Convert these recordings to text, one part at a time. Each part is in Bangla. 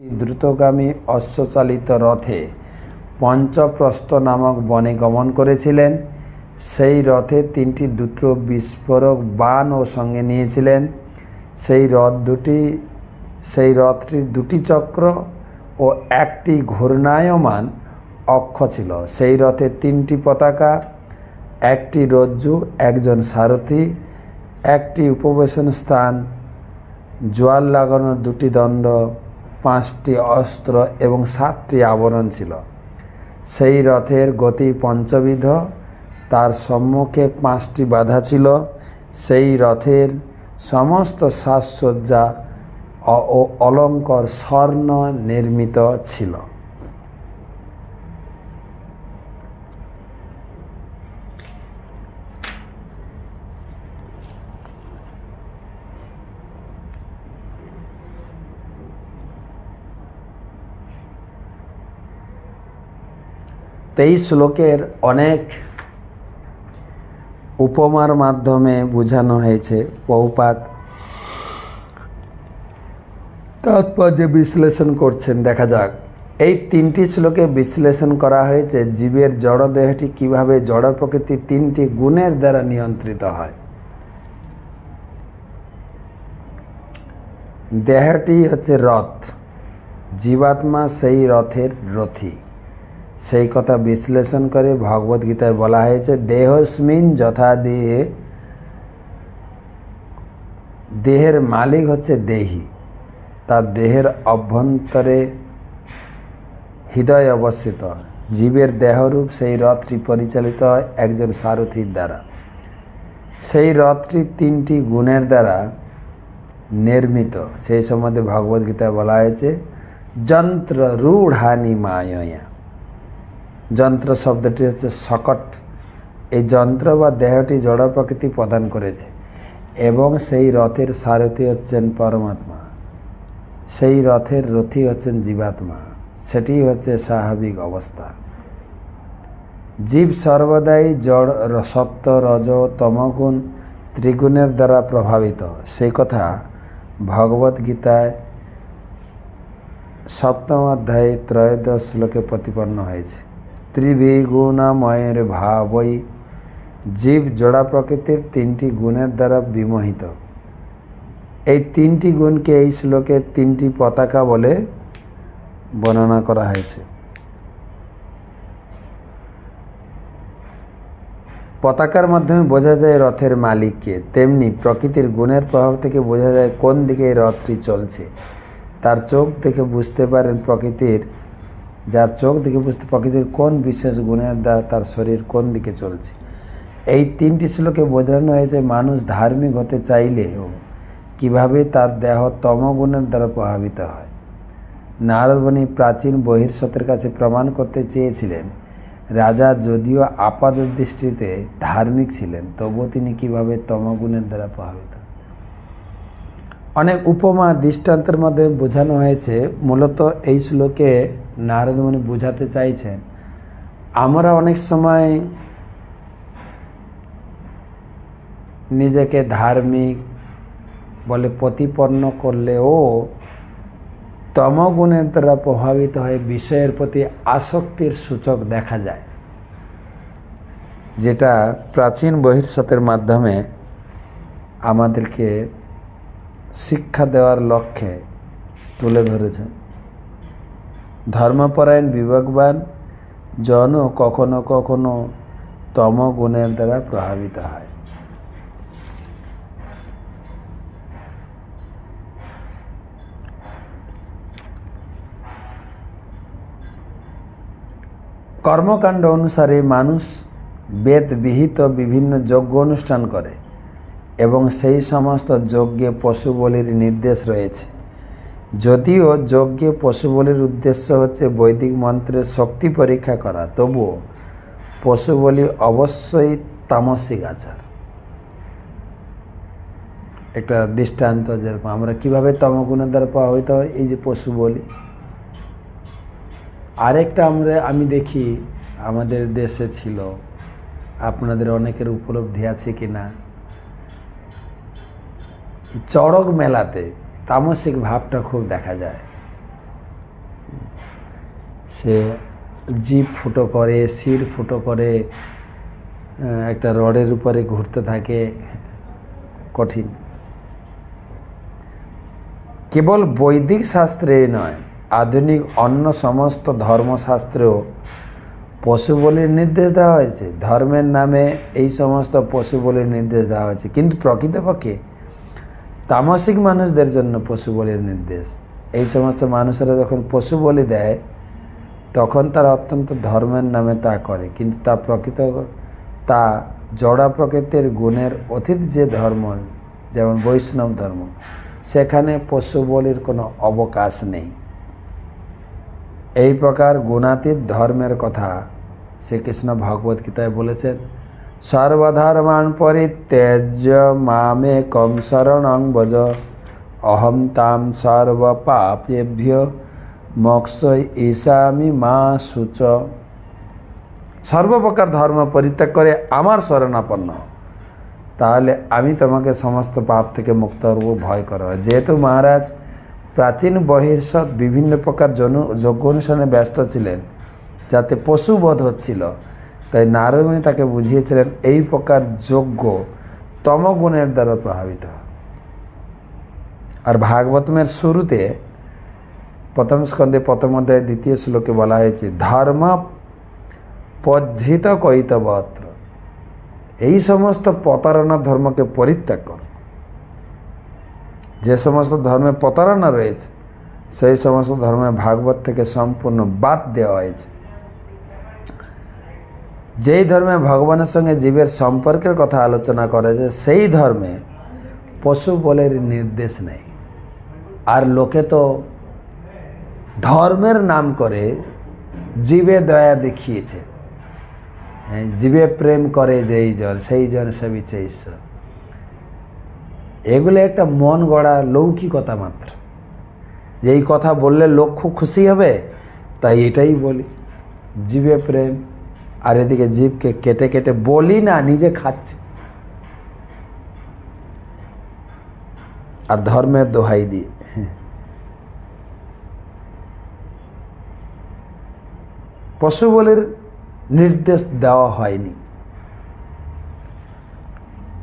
দ্রুতগামী অশ্বচালিত রথে পঞ্চপ্রস্থ নামক বনে গমন করেছিলেন। সেই রথে তিনটি দ্রুত বিস্ফোরক বান ও সঙ্গে নিয়েছিলেন। সেই রথ দুটি, সেই রথটির দুটি চক্র ও একটি ঘূর্ণায়মান অক্ষ ছিল। সেই রথে তিনটি পতাকা, একটি রজ্জু, একজন সারথি, একটি উপবেশন স্থান, জোয়াল লাগানোর দুটি দণ্ড পাঁচটি অস্ত্র এবং সাতটি আবরণ ছিল। সেই রথের গতি পঞ্চবিধ, তার সম্মুখে পাঁচটি বাধা ছিল। সেই রথের সমস্ত সাজসজ্জা ও অলঙ্কর স্বর্ণ নির্মিত ছিল। তেইশ শ্লোকের অনেক উপমার মাধ্যমে বোঝানো হয়েছে বহুপাত তাৎপর্য বিশ্লেষণ করছেন, দেখা যাক। এই তিনটি শ্লোকে বিশ্লেষণ করা হয়েছে, জীবের জড় দেহটি কীভাবে জড় প্রকৃতি তিনটি গুণের দ্বারা নিয়ন্ত্রিত হয়। দেহটি হচ্ছে রথ, জীবাত্মা সেই রথের রথী। সেই কথা বিশ্লেষণ করে ভগবত গীতায় বলা হয়েছে, দেহস্মিন যথা দেহে দেহের মালিক হচ্ছে দেহি। তার দেহের অভ্যন্তরে হৃদয় অবস্থিত। জীবের দেহরূপ সেই রথটি পরিচালিত হয় একজন সারথীর দ্বারা। সেই রথটি তিনটি গুণের দ্বারা নির্মিত। সেই সম্বন্ধে ভগবদ্গীতায় বলা হয়েছে, যন্ত্র রূঢ়ানি মায়া যন্ত্র শব্দটি হচ্ছে সকট এই যন্ত্র বা দেহটি জড় প্রকৃতি প্রদান করেছে এবং সেই রথের সারথি হচ্ছেন পরমাত্মা। সেই রথের রথি হচ্ছেন জীবাত্মা। সেটি হচ্ছে স্বাভাবিক অবস্থা। জীব সর্বদাই জড় সত্য রজ তমগুণ ত্রিগুণের দ্বারা প্রভাবিত। সেই কথা ভগবত গীতায় সপ্তম অধ্যায়ে ত্রয়োদশ শ্লোকে প্রতিপন্ন হয়েছে। ত্রিভিগুণাময়ের ভাবই জীব জোড়া প্রকৃতির তিনটি গুণের দ্বারা বিমোহিত। এই তিনটি গুণকে এই শ্লোকে তিনটি পতাকা বলে বর্ণনা করা হয়েছে। পতাকার মাধ্যমে বোঝা যায় রথের মালিককে, তেমনি প্রকৃতির গুণের প্রভাব থেকে বোঝা যায় কোন দিকে এই রথটি চলছে। তার চোখ দেখে বুঝতে পারেন প্রকৃতির যার চোখ দেখে বুঝতে প্রকৃতির কোন বিশেষ গুণের দ্বারা তার শরীর কোন দিকে চলছে। এই তিনটি শ্লোকে বোঝানো হয়েছে, মানুষ ধার্মিক হতে চাইলেও কীভাবে তার দেহ তমগুণের দ্বারা প্রভাবিত হয়। নারদমণি প্রাচীন বহির্সতের কাছে প্রমাণ করতে চেয়েছিলেন, রাজা যদিও আপাত দৃষ্টিতে ধার্মিক ছিলেন, তবুও তিনি কীভাবে তমগুণের দ্বারা প্রভাবিত? অনেক উপমা দৃষ্টান্তের মাধ্যমে বোঝানো হয়েছে, মূলত এই শ্লোকে নারদমণি বোঝাতে চাইছেন, আমরা অনেক সময় নিজেকে ধার্মিক বলে প্রতিপন্ন করলেও তমগুণের দ্বারা প্রভাবিত হয়ে বিষয়ের প্রতি আসক্তির সূচক দেখা যায়, যেটা প্রাচীন বহির্সতের মাধ্যমে আমাদেরকে শিক্ষা দেওয়ার লক্ষ্যে তুলে ধরেছেন ধর্মপরায়ণ, বিবেকবান জনও কখনো কখনো তম গুণের দ্বারা প্রভাবিত হয়। কর্মকাণ্ড অনুসারে মানুষ বেদ বিহিত বিভিন্ন যজ্ঞ অনুষ্ঠান করে এবং সেই সমস্ত যজ্ঞে পশু বলির নির্দেশ রয়েছে। যদিও যজ্ঞে পশু বলির উদ্দেশ্য হচ্ছে বৈদিক মন্ত্রের শক্তি পরীক্ষা করা, তবুও পশু বলি অবশ্যই তামসিক আচার। একটা দৃষ্টান্ত যেরকম, আমরা কীভাবে তমগুণের দ্বারা প্রভাবিত হয়? এই যে পশু বলি। আরেকটা আমরা, আমি দেখি আমাদের দেশে ছিল, আপনাদের অনেকের উপলব্ধি আছে কি না চড়ক মেলাতে তামসিক ভাবটা খুব দেখা যায়। সে জিভ ফুটো করে, শির ফুটো করে একটা রডের উপরে ঘুরতে থাকে। কঠিন। কেবল বৈদিক শাস্ত্রে নয়, আধুনিক অন্য সমস্ত ধর্মশাস্ত্রেও পশু বলির নির্দেশ দেওয়া হয়েছে। ধর্মের নামে এই সমস্ত পশু বলির নির্দেশ দেওয়া হয়েছে। কিন্তু প্রকৃতপক্ষে তামসিক মানুষদের জন্য পশু বলির নির্দেশ। এই সমস্ত মানুষেরা যখন পশু বলি দেয়, তখন তারা অত্যন্ত ধর্মের নামে তা করে। কিন্তু তা প্রকৃত, তা জড়া প্রকৃতির গুণের অতীত যে ধর্ম, যেমন বৈষ্ণব ধর্ম, সেখানে পশু বলির কোনো অবকাশ নেই। এই প্রকার গুণাতীত ধর্মের কথা শ্রীকৃষ্ণ ভগবত গীতায় বলেছেন সর্বধর্মান পরিত্যাজ্য মামে কম শরণং বজ অহম তাম সর্বপাপেভ্য মোক্ষ ঈশামি মা সূচ। সর্বপ্রকার ধর্ম পরিত্যাগ করে আমার শরণাপন্ন। তাহলে আমি তোমাকে সমস্ত পাপ থেকে মুক্ত করব, ভয় করো যেহেতু মহারাজ প্রাচীন বহির্ষদ বিভিন্ন প্রকার যজ্ঞ অনুষ্ঠানে ব্যস্ত ছিলেন, যাতে পশুবধ হচ্ছিল তাই নারদমণি তাকে বুঝিয়েছিলেন, এই প্রকার যজ্ঞ তমগুণের দ্বারা প্রভাবিত আর ভাগবতমের শুরুতে প্রথম স্কন্ধে প্রথম অধ্যায় দ্বিতীয় শ্লোকে বলা হয়েছে, ধর্ম পজ্জিত কৈতবত্র। এই সমস্ত প্রতারণা ধর্মকে পরিত্যাগ কর। যে সমস্ত ধর্মে প্রতারণা রয়েছে, সেই সমস্ত ধর্মে ভাগবত থেকে সম্পূর্ণ বাদ দেওয়া হয়েছে। যেই ধর্মে ভগবানের সঙ্গে জীবের সম্পর্কের কথা আলোচনা করে যে সেই ধর্মে পশু বলের নির্দেশ নেই। আর লোকে তো ধর্মের নাম করে জীবে দয়া দেখিয়েছে। হ্যাঁ, জীবে প্রেম করে যেই জন সেই জন সেবিছে ঈশ্বর। এগুলো একটা মন গড়া লৌকিকতা মাত্র। যে এই কথা বললে লোক খুব খুশি হবে তাই এটাই বলি। জীবে প্রেম আর এদিকে জীবকে কেটে কেটে বলি না, নিজে খাচ্ছে। আর ধর্মের দোহাই দিয়ে। পশু বলির নির্দেশ দেওয়া হয়নি।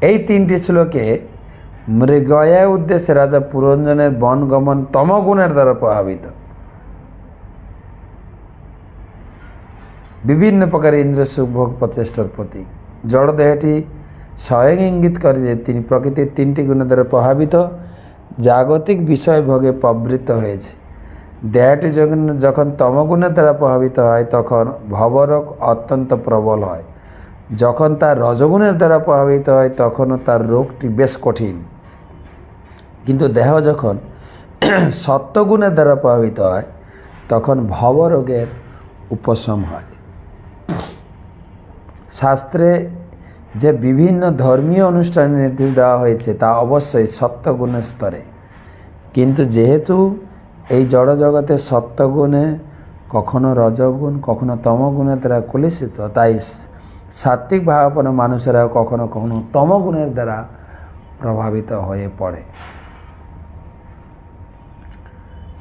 এই তিনটি শ্লোকে মৃগয়া উদ্দেশ্যে রাজা পুরঞ্জনের বনগমন তমগুণের দ্বারা প্রভাবিত। বিভিন্ন প্রকার ইন্দ্র সুভোগ প্রচেষ্টার প্রতীক। জড়দেহটি স্বয়ং ইঙ্গিত করে যে তিনি প্রকৃতির তিনটি গুণের দ্বারা প্রভাবিত, জাগতিক বিষয় ভোগে প্রবৃত্ত হয়েছে। দেহটি যখন যখন তমগুণের দ্বারা প্রভাবিত হয়, তখন ভবরোগ অত্যন্ত প্রবল হয়। যখন তার রজগুণের দ্বারা প্রভাবিত হয়, তখনও তার রোগটি বেশ কঠিন। কিন্তু দেহ যখন সত্যগুণের দ্বারা প্রভাবিত হয়, তখন ভবরোগের উপশম হয়। শাস্ত্রে যে বিভিন্ন ধর্মীয় অনুষ্ঠানে নির্দেশ দেওয়া হয়েছে তা অবশ্যই সত্যগুণের স্তরে। কিন্তু যেহেতু এই জড়জগতে সত্যগুণে কখনো রজগুণ, কখনো তমগুণের দ্বারা কলুষিত, তাই সাত্বিক ভাবাপন্ন মানুষেরা কখনো কখনো তমগুণের দ্বারা প্রভাবিত হয়ে পড়ে।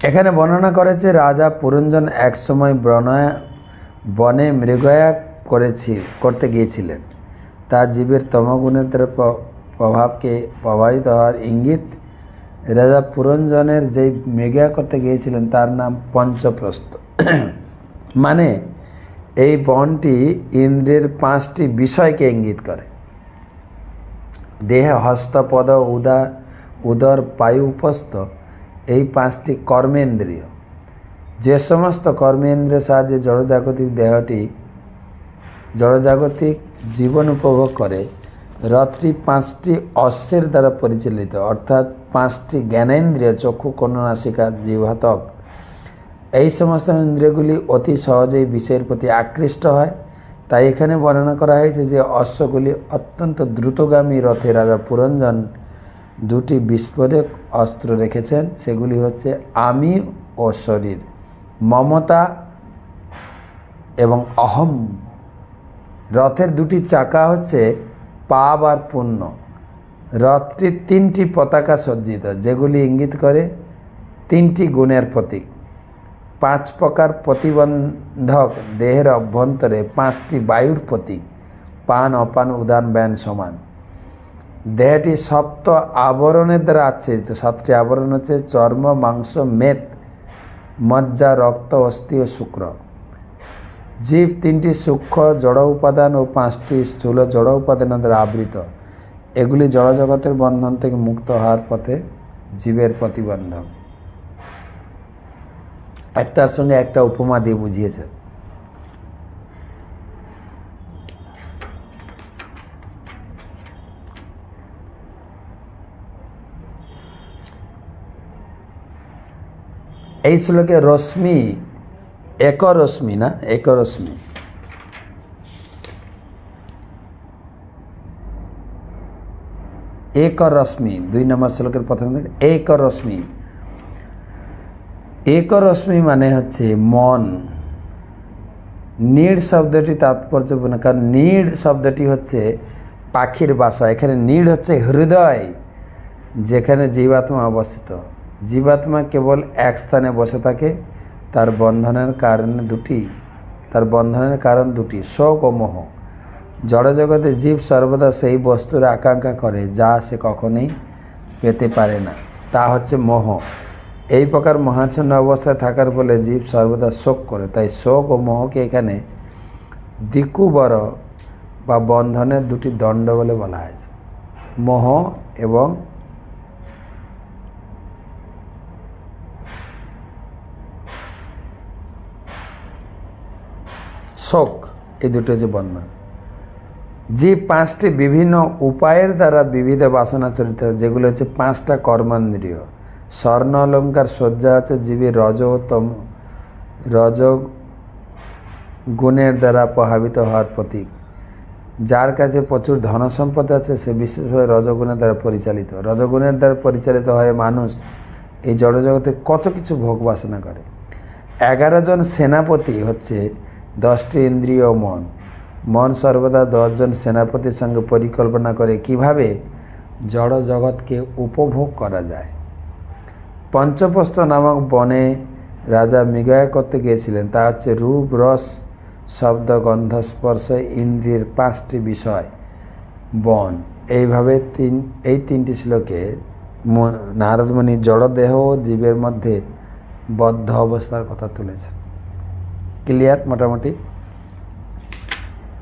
এখানে বর্ণনা করেছে রাজা পুরঞ্জন একসময় বনয়া বনে মৃগয়া করেছি, করতে গিয়েছিলেন। তার জীবের তমগুণের প্রভাবকে প্রভাবিত হওয়ার ইঙ্গিত রাজা পুরঞ্জনের যেই মৃগয়া করতে গিয়েছিলেন, তার নাম পঞ্চপ্রস্থ। মানে এই বনটি ইন্দ্রের পাঁচটি বিষয়কে ইঙ্গিত করে। দেহে হস্তপদ উদা, উদর পায়ু উপস্থ, এই পাঁচটি কর্মেন্দ্রিয়। যে সমস্ত কর্মেন্দ্রের সাহায্যে জড়জাগতিক দেহটি জড়জাগতিক জীবন উপভোগ করে, রথটি পাঁচটি অশ্বের দ্বারা পরিচালিত, অর্থাৎ পাঁচটি জ্ঞানেন্দ্রিয় চক্ষু কর্ণনাসিকা জিহ্বাতক। এই সমস্ত ইন্দ্রিয়গুলি অতি সহজেই বিষয়ের প্রতি আকৃষ্ট হয়। তাই এখানে বর্ণনা করা হয়েছে যে অশ্বগুলি অত্যন্ত দ্রুতগামী রথে রাজা পুরঞ্জন দুটি বিস্ফোরক অস্ত্র রেখেছেন। সেগুলি হচ্ছে আমি ও শরীর। মমতা এবং অহম। রথের দুটি চাকা হচ্ছে পাপ আর পুণ্য। রথটির তিনটি পতাকা সজ্জিত, যেগুলি ইঙ্গিত করে তিনটি গুণের প্রতীক। পাঁচ প্রকার প্রতিবন্ধক দেহের অভ্যন্তরে পাঁচটি বায়ুর প্রতীক, পান, অপান, উদান, ব্যান, সমান। দেহটি সপ্ত আবরণের দ্বারা আচ্ছাদিত। সাতটি আবরণ হচ্ছে চর্ম, মাংস, মেদ মজ্জা রক্ত, অস্থি ও শুক্র। জীব তিনটি সূক্ষ্ম জড় উপাদান ও পাঁচটি স্থূল জড় উপাদান দ্বারা আবৃত। এগুলি জড়জগতের বন্ধন থেকে মুক্ত হওয়ার পথে জীবের প্রতিবন্ধক। একটার সঙ্গে একটা উপমা দিয়ে বুঝিয়েছে। এই শ্লোকে রশ্মি এক রশ্মি না? এক রশ্মি এক রশ্মি দুই নম্বর শ্লোকের প্রথম এক রশ্মি এক রশ্মি মানে হচ্ছে মন। নীড় শব্দটি তাৎপর্যপূর্ণ, কারণ নীড় শব্দটি হচ্ছে পাখির বাসা। এখানে নীড় হচ্ছে হৃদয়, যেখানে জীবাত্মা অবস্থিত। জীবাত্মা কেবল এক স্থানে বসে থাকে, তার বন্ধনের কারণ দুটি, তার বন্ধনের কারণ দুটি, শোক ও মোহ। জড়জগতে জীব সর্বদা সেই বস্তুর আকাঙ্ক্ষা করে, যা সে কখনোই পেতে পারে না। তা হচ্ছে মোহ। এই প্রকার মহাচ্ছন্ন অবস্থায় থাকার ফলে জীব সর্বদা শোক করে। তাই শোক ও মোহকে এখানে দিকুবর বা বন্ধনের দুটি দণ্ড বলে বলা হয়েছে। মোহ এবং শোক এই দুটো যে বন্ধন যে পাঁচটি বিভিন্ন উপায়ের দ্বারা বিবিধ বাসনা চরিত্র, যেগুলো হচ্ছে পাঁচটা কর্মেন্দ্রীয়। স্বর্ণ অলঙ্কার সজ্জা আছে, জীবের রজতম রজ গুণের দ্বারা প্রভাবিত হওয়ার প্রতীক। যার কাছে প্রচুর ধন সম্পদ আছে, সে বিশেষভাবে রজগুণের দ্বারা পরিচালিত। রজগুণের দ্বারা পরিচালিত হয়ে মানুষ এই জড়জগতে কত কিছু ভোগ বাসনা করে। এগারো জন সেনাপতি হচ্ছে দশটি ইন্দ্রিয় মন। মন সর্বদা দশজন সেনাপতির সঙ্গে পরিকল্পনা করে কীভাবে জড় জগৎকে উপভোগ করা যায়। পঞ্চপ্রস্থ নামক বনে রাজা মৃগয়া করতে গিয়েছিলেন। তা হচ্ছে রূপ, রস, শব্দ, গন্ধ, স্পর্শ, ইন্দ্রিয়ের পাঁচটি বিষয় বন। এইভাবে তিন, এই তিনটি শ্লোকে নারদমণি জড়দেহ জীবের মধ্যে বদ্ধ অবস্থার কথা তুলেছেন। ক্লিয়ার মোটামুটি।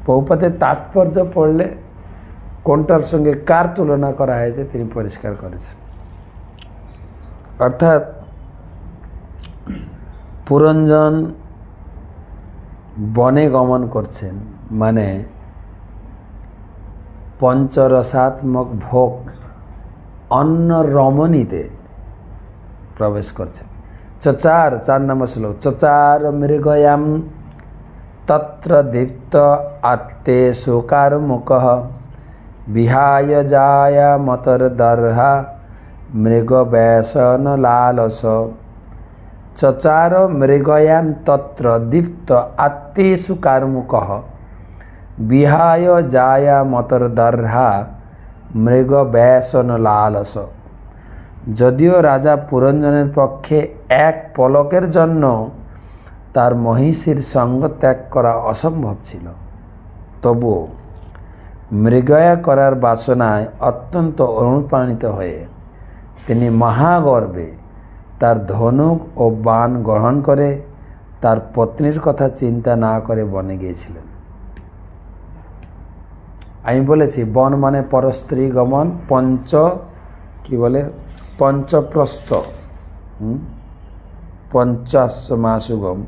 পৌপাতের তাৎপর্য পড়লে কোনটার সঙ্গে কার তুলনা করা হয়েছে তিনি পরিষ্কার করেছেন? অর্থাৎ পুরঞ্জন বনে গমন করছেন মানে পঞ্চরসাত্মক ভোগ অন্য রমণীতে প্রবেশ করছেন। চচার চার নম্বর শ্লোক চচার মৃগয়াম তত্র দীপ্ত আত্মে শোকার্মুক বিহায় যায় মতর দর্হা মৃগ ব্যসন লালস চচার মৃগয়াম তত্র দীপ্ত আত্মেষু কার্মুক বিহায় যায় মতর দর্হা মৃগ ব্যসন লালস যদিও রাজা পুরঞ্জনের পক্ষে এক পলকের জন্য তার মহিষীর সঙ্গ ত্যাগ করা অসম্ভব ছিল। তবুও মৃগয়া করার বাসনায় অত্যন্ত অনুপ্রাণিত হয়ে তিনি মহাগর্বে তার ধনুক ও বান গ্রহণ করে তার পত্নীর কথা চিন্তা না করে বনে গিয়েছিলেন। আমি বলেছি, বন মানে পরস্ত্রী গমন পঞ্চ, কি বলে? পঞ্চপ্রস্থ। পঞ্চাশ মাসুগম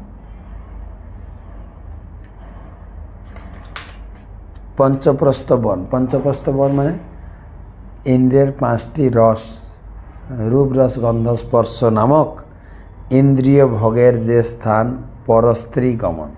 পঞ্চপ্রস্থ বন। পঞ্চপ্রস্থ বন মানে ইন্দ্রিয়ের পাঁচটি রস রূপ রস গন্ধ স্পর্শ নামক ইন্দ্রিয় ভোগের যে স্থান পরস্ত্রী গমন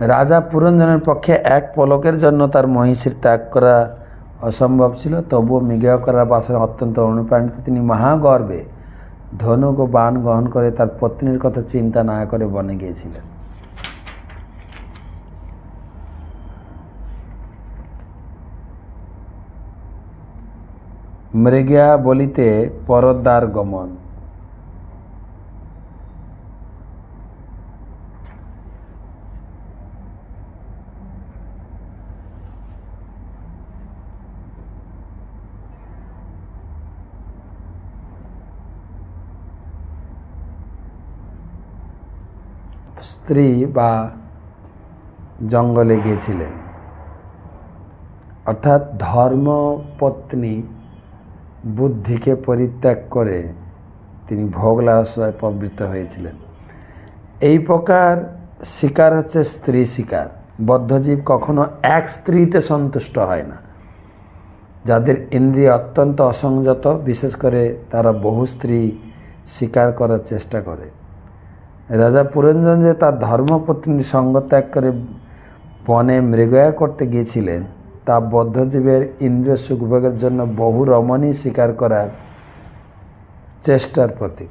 রাজা পুরঞ্জনের পক্ষে এক পলকের জন্য তার মহিষীর ত্যাগ করা অসম্ভব ছিল। তবুও মৃগেয় করার বাসনে অত্যন্ত অনুপ্রাণিত। তিনি মহাগর্বে ধনুক ও বাণ গ্রহণ করে তার পত্নীর কথা চিন্তা না করে বনে গিয়েছিলেন। মৃগিয়া বলিতে পরদ্বার গমন। স্ত্রী বা জঙ্গলে গিয়েছিলেন। অর্থাৎ ধর্মপত্নী বুদ্ধিকে পরিত্যাগ করে তিনি ভোগ লালসায় প্রবৃত্ত হয়েছিলেন। এই প্রকার শিকার হচ্ছে স্ত্রী শিকার। বদ্ধজীব কখনো এক স্ত্রীতে সন্তুষ্ট হয় না। যাদের ইন্দ্রিয় অত্যন্ত অসংযত, বিশেষ করে তারা বহু স্ত্রী শিকার করার চেষ্টা করে। রাজা পুরঞ্জন যে তার ধর্মপত্নীর সঙ্গ ত্যাগ করে বনে মৃগয়া করতে গিয়েছিলেন, তা বদ্ধজীবের ইন্দ্রিয় সুখভোগের জন্য বহু রমণী স্বীকার করার চেষ্টার প্রতীক।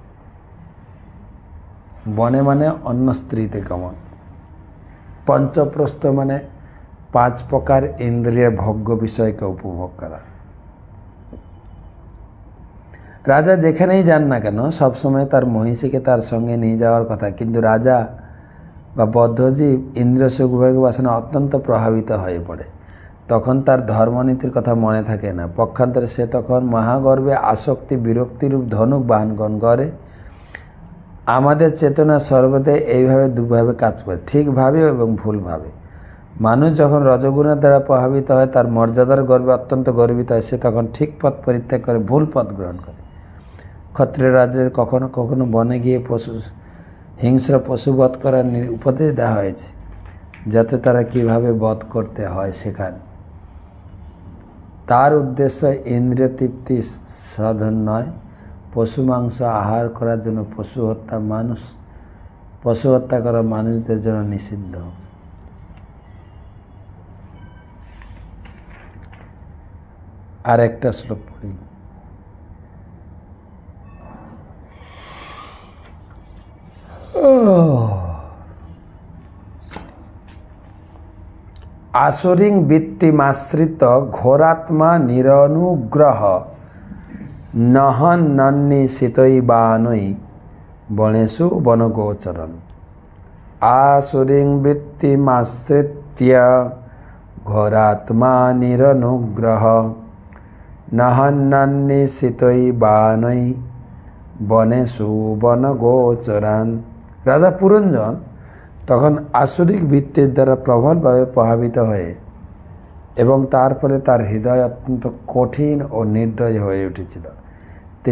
বনে মানে অন্য স্ত্রীতে গমন। পঞ্চপ্রস্থ মানে পাঁচ প্রকার ইন্দ্রিয়ের ভোগ্য বিষয়কে উপভোগ করা। রাজা যেখানেই যান না কেন সবসময় তার মহিষীকে তার সঙ্গে নিয়ে যাওয়ার কথা। কিন্তু রাজা বা বদ্ধজীব ইন্দ্র সুখভোগ বাসনা অত্যন্ত প্রভাবিত হয়ে পড়ে। তখন তার ধর্মনীতির কথা মনে থাকে না। পক্ষান্তরে সে তখন মহাগর্বে আসক্তি, বিরক্তিরূপ ধনুক বাহনগণ করে। আমাদের চেতনা সর্বদাই এইভাবে দুভাবে কাজ করে ঠিকভাবে এবং ভুলভাবে মানুষ যখন রজগুণের দ্বারা প্রভাবিত হয়, তার মর্যাদার গর্বে অত্যন্ত গর্বিত হয়, সে তখন ঠিক পথ পরিত্যাগ করে, ভুল পথ গ্রহণ করে। ক্ষত্রিয় রাজ্যের কখনো কখনো বনে গিয়ে পশু, হিংস্র পশু বধ করার উপদেশ দেওয়া হয়েছে, যাতে তারা কীভাবে বধ করতে হয় শেখান তার উদ্দেশ্য ইন্দ্রিয় তৃপ্তি সাধন নয়, পশু মাংস আহার করার জন্য পশু হত্যা মানুষ, পশু হত্যা করা মানুষদের জন্য নিষিদ্ধ। আর একটা শ্লোক পড়ি। আসরিং বৃত্তিমাশ্রিত ঘোরাত্মা নিরনুগ্রহ নহন নন্নি শীতৈবানৈ বনেষু বনগোচরণ আসুরিং বৃত্তিমাশ্রিত্য ঘোরাত্মা নিরনুগ্রহ নহন্নান্নি শীতৈবানৈ বনেষু বনগোচরান রাজা পুরঞ্জন তখন আসরিক বৃত্তের দ্বারা প্রবলভাবে প্রভাবিত হয়ে এবং তার ফলে তার হৃদয় অত্যন্ত কঠিন ও নির্দয় হয়ে উঠেছিল।